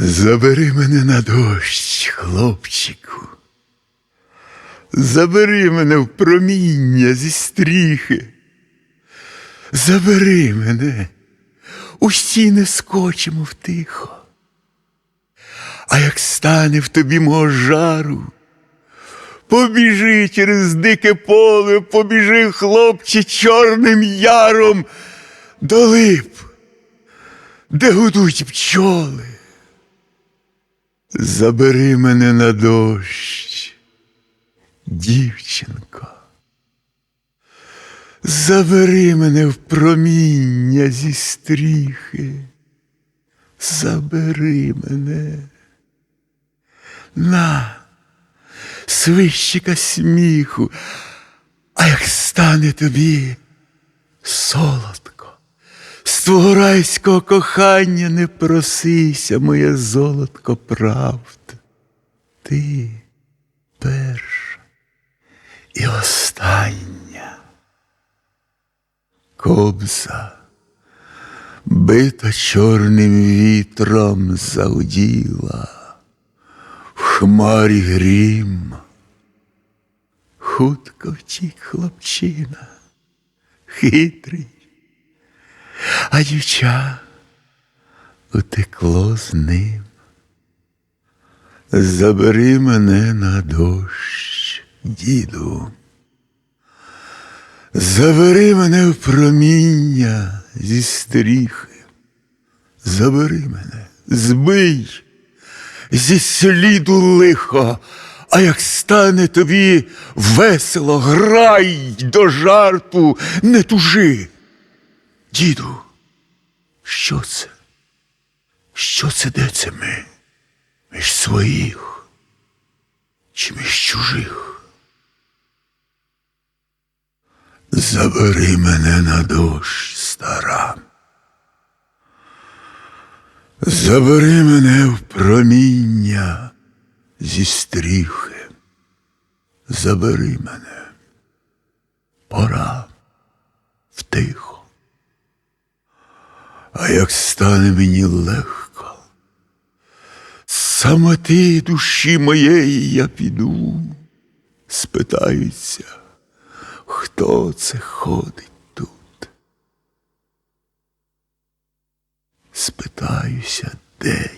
Забери мене на дощ, хлопчику. Забери мене в проміння зі стріхи. Забери мене, у стіни скочимо втихо. А як стане в тобі мого жару, побіжи через дике поле, побіжи, хлопче, чорним яром до лип, де гудуть пчоли. Забери мене на дощ, дівчинко. Забери мене в проміння зі стріхи. Забери мене. На, свищика сміху, а як стане тобі солодко, з твого райського кохання не просися, моє золотко правд. Ти перша і остання. Кобза, бита чорним вітром зауділа, в хмарі грім. Хутко втік хлопчина, хитрий, а дівча утекло з ним. Забери мене на дощ, діду. Забери мене в проміння зі стріхи. Забери мене, збий зі сліду лихо, а як стане тобі весело, грай до жарту, не тужи. Діду, що це? Що це де це ми? Між своїх чи між чужих? Забери мене на дощ, стара. Забери мене в проміння зі стріхи. Забери мене. Пора втихо. А як стане мені легко, саме самоти душі моєї я піду, спитаються, хто це ходить тут. Спитаюся, де